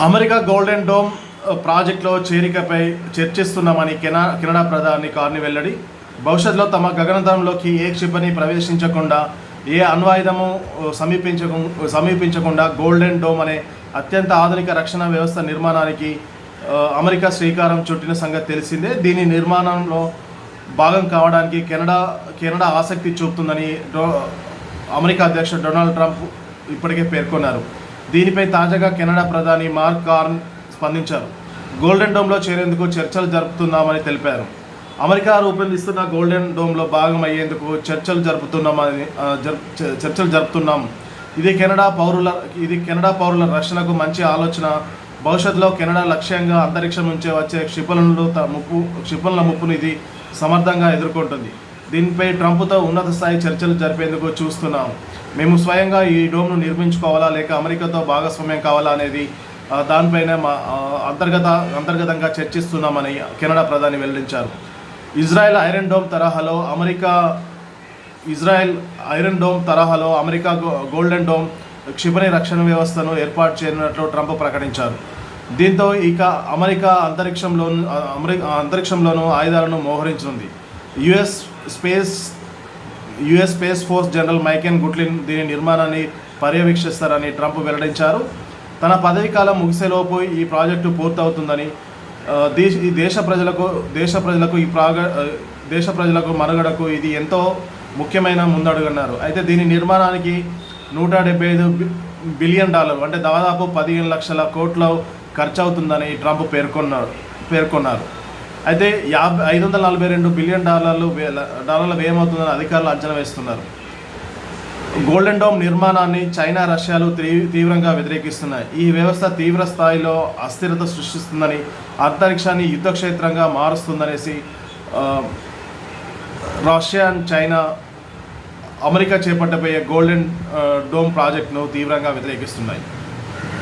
America golden dome ప్రాజెక్టులో చేరికపై చర్చిస్తున్నామని కెనా Canada ప్రధాని కార్ని వెల్లడి. భవిష్యత్తులో తమ గగనతలంలోకి ఏ క్షిపణి ప్రవేశించకుండా ఏ అణ్వాయుధము ఆ, సమీపించకు సమీపించకుండా గోల్డెన్ డోమ్ అనే అత్యంత ఆధునిక రక్షణ వ్యవస్థ నిర్మాణానికి అమెరికా శ్రీకారం చుట్టిన సంగతి తెలిసిందే. దీని నిర్మాణంలో భాగం కావడానికి కెనడా కెనడా ఆసక్తి చూపుతుందని డో అమెరికా అధ్యక్షుడు డొనాల్డ్ ట్రంప్ ఇప్పటికే పేర్కొన్నారు. దీనిపై తాజాగా కెనడా ప్రధాని మార్క్ కార్న్ స్పందించారు. గోల్డెన్ డోమ్లో చేరేందుకు చర్చలు జరుపుతున్నామని తెలిపారు. అమెరికా రూపొందిస్తున్న గోల్డెన్ డోమ్లో భాగం అయ్యేందుకు చర్చలు జరుపుతున్నామని జరుపు చర్చలు జరుపుతున్నాం. ఇది కెనడా పౌరుల ఇది కెనడా పౌరుల రక్షణకు మంచి ఆలోచన. భవిష్యత్తులో కెనడా లక్ష్యంగా అంతరిక్షం నుంచే వచ్చే క్షిపణులు త- ముప్పు క్షిపణుల ముప్పును ఇది సమర్థంగా ఎదుర్కొంటుంది. దీనిపై ట్రంప్తో ఉన్నత స్థాయి చర్చలు జరిపేందుకు చూస్తున్నాం. మేము స్వయంగా ఈ డోమ్ను నిర్మించుకోవాలా లేక అమెరికాతో భాగస్వామ్యం కావాలా అనేది దానిపైన మా అంతర్గత అంతర్గతంగా చర్చిస్తున్నామని కెనడా ప్రధాని వెల్లడించారు. ఇజ్రాయెల్ ఐరన్ డోమ్ తరహాలో అమెరికా ఇజ్రాయెల్ ఐరన్ డోమ్ తరహాలో అమెరికా గో- గోల్డెన్ డోమ్ క్షిపణి రక్షణ వ్యవస్థను ఏర్పాటు చేయనున్నట్లు ట్రంప్ ప్రకటించారు. దీంతో ఇక అమెరికా అంతరిక్షంలోను అమెరికా అంతరిక్షంలోనూ ఆయుధాలను మోహరించనుంది. US space US space force general మైకెన్ Guetlein దీని నిర్మాణాన్ని పర్యవేక్షిస్తారని ట్రంప్ వెల్లడించారు. తన పదవి కాలం ముగిసేలోపు ఈ ప్రాజెక్టు పూర్తవుతుందని దేశ ఈ దేశ ప్రజలకు దేశ ప్రజలకు ఈ ప్రాగ దేశ ప్రజలకు మనుగడకు ఇది ఎంతో ముఖ్యమైన ముందడుగన్నారు. అయితే దీని నిర్మాణానికి నూట డెబ్బై ఐదు బిలియన్ డాలర్లు అంటే దాదాపు పదిహేను లక్షల కోట్ల ఖర్చు అవుతుందని ట్రంప్ పేర్కొన్నారు పేర్కొన్నారు. అయితే యాభై ఐదు వందల నలభై రెండు బిలియన్ డాలర్లు డాలర్ల వ్యయమవుతుందని అధికారులు అంచనా వేస్తున్నారు. గోల్డెన్ డోమ్ నిర్మాణాన్ని చైనా రష్యాలు తీవ్రంగా వ్యతిరేకిస్తున్నాయి. ఈ వ్యవస్థ తీవ్ర స్థాయిలో అస్థిరత సృష్టిస్తుందని అంతరిక్షాన్ని యుద్ధ క్షేత్రంగా మారుస్తుందనేసి రష్యా అండ్ చైనా అమెరికా చేపట్టబోయే గోల్డెన్ డోమ్ ప్రాజెక్టును తీవ్రంగా వ్యతిరేకిస్తున్నాయి.